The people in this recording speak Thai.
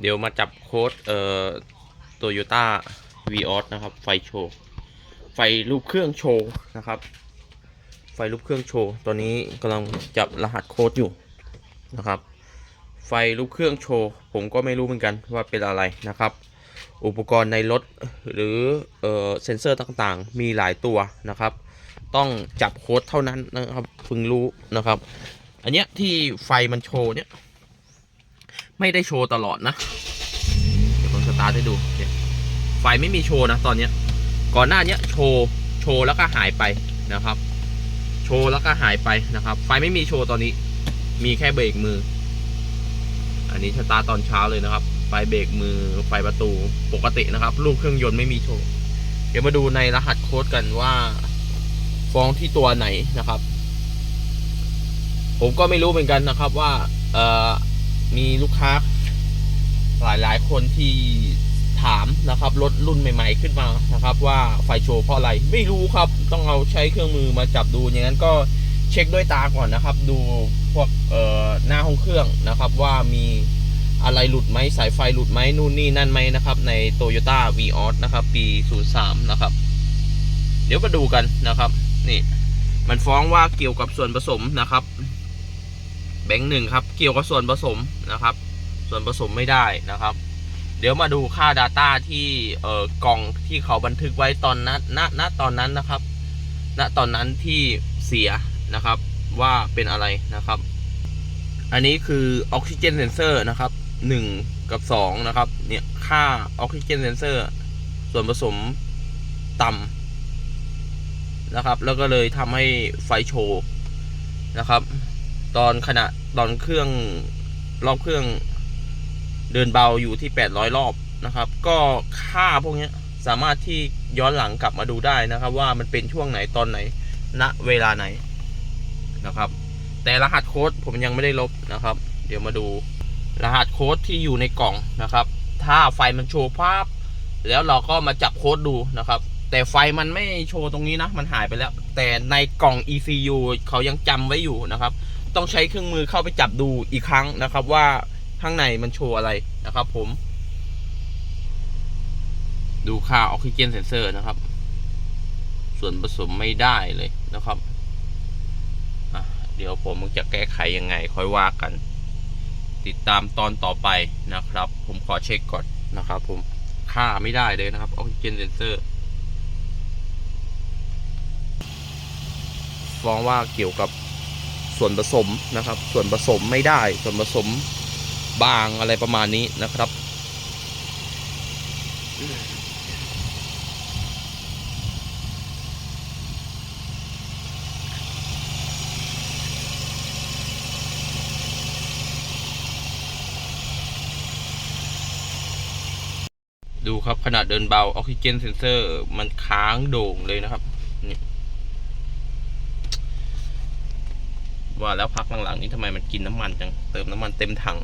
เดี๋ยวมาจับโค้ดเอ่อโตโยต้าวีออสนะครับ ไฟโชว์ ไฟรูปเครื่องโชว์นะครับ ไฟรูปเครื่องโชว์ ตัวนี้กำลังจับรหัสโค้ดอยู่นะครับ ไฟรูปเครื่องโชว์ ผมก็ไม่รู้เหมือนกันว่าเป็นอะไรนะครับ อุปกรณ์ในรถหรือเอ่อเซนเซอร์ต่างๆ มีหลายตัวนะครับ ต้องจับโค้ดเท่านั้นนะครับ พึงรู้นะครับ อันเนี้ยที่ไฟมันโชว์เนี่ย ไม่ได้โชว์ตลอดนะ เดี๋ยวผมสตาร์ทให้ดูเนี่ยไฟไม่มีโชว์นะตอนเนี้ยก่อนหน้าเนี้ยโชว์โชว์แล้วก็หายไปนะครับ โชว์แล้วก็หายไปนะครับ ไฟไม่มีโชว์ตอนนี้ มีแค่เบรกมือ อันนี้สตาร์ทตอนเช้าเลยนะครับ ไฟเบรกมือไฟประตูปกตินะครับรูปเครื่องยนต์ไม่มีโชว์ เดี๋ยวมาดูในรหัสโค้ดกันว่าฟ้องที่ตัวไหนนะครับ ผมก็ไม่รู้เหมือนกันนะครับว่า เอ่อ มีลูกค้าหลายหลายคนที่ถามนะครับรถรุ่นใหม่ ๆ ขึ้นมานะครับ ว่าไฟโชว์เพราะอะไรไม่รู้ครับต้องเอาใช้เครื่องมือมาจับดูอย่างนั้นก็เช็คด้วยตาก่อนนะครับ ดูพวกเอ่อหน้าห้องเครื่องนะครับ ว่ามีอะไรหลุดไหมสายไฟหลุดไหมนู่นนี่นั่นไหมนะครับ ใน Toyota v ีออสนะครับ ปี 03 นะครับ เดี๋ยวมาดูกันนะครับ นี่ มันฟ้องว่าเกี่ยวกับส่วนผสมนะครับ แบงค์หนึ่งครับ เกี่ยวกับส่วนผสมนะครับ ส่วนผสมไม่ได้นะครับ เดี๋ยวมาดูค่า Data ที่เอ่อกล่องที่เขาบันทึกไว้ตอนนั้นณณตอนนั้นนะครับ ณตอนนั้นที่เสียนะครับว่าเป็นอะไรนะครับ อันนี้คือออกซิเจนเซนเซอร์นะครับ 1 กับ 2 นะครับ เนี่ยค่าออกซิเจนเซนเซอร์ส่วนผสมต่ำนะครับ แล้วก็เลยทำให้ไฟโชว์นะครับ ตอนขณะตอนเครื่องรอบเครื่องเดินเบาอยู่ที่ 800 รอบนะครับ ก็ค่าพวกนี้สามารถที่ย้อนหลังกลับมาดูได้นะครับ ว่ามันเป็นช่วงไหนตอนไหนณเวลาไหนนะครับ แต่รหัสโค้ดผมยังไม่ได้ลบนะครับ เดี๋ยวมาดูรหัสโค้ดที่อยู่ในกล่องนะครับ ถ้าไฟมันโชว์ภาพ แล้วเราก็มาจับโค้ดดูนะครับ แต่ไฟมันไม่โชว์ตรงนี้นะ มันหายไปแล้ว แต่ในกล่อง ECU เขายังจำไว้อยู่นะครับ ต้องใช้เครื่องมือเข้าไปจับดูอีกครั้งนะครับว่าข้างในมันโชว์อะไรนะครับ ผม ดูค่าออกซิเจนเซนเซอร์นะครับ ส่วนผสมไม่ได้เลยนะครับเดี๋ยวผมจะแก้ไขยังไงค่อยว่ากัน ติดตามตอนต่อไปนะครับ ผมขอเช็คก่อนนะครับ ผมค่าไม่ได้เลยนะครับออกซิเจนเซนเซอร์ฟ้องว่าเกี่ยวกับ ส่วนผสมนะครับ ส่วนผสมไม่ได้ ส่วนผสมบางอะไรประมาณนี้นะครับ ดูครับขนาดเดินเบาออกซิเจนเซนเซอร์มันค้างโด่งเลยนะครับนี่ ว่าแล้วพักหลังๆนี้ทำไมมันกินน้ำมันจัง เติมน้ำมันเต็มถัง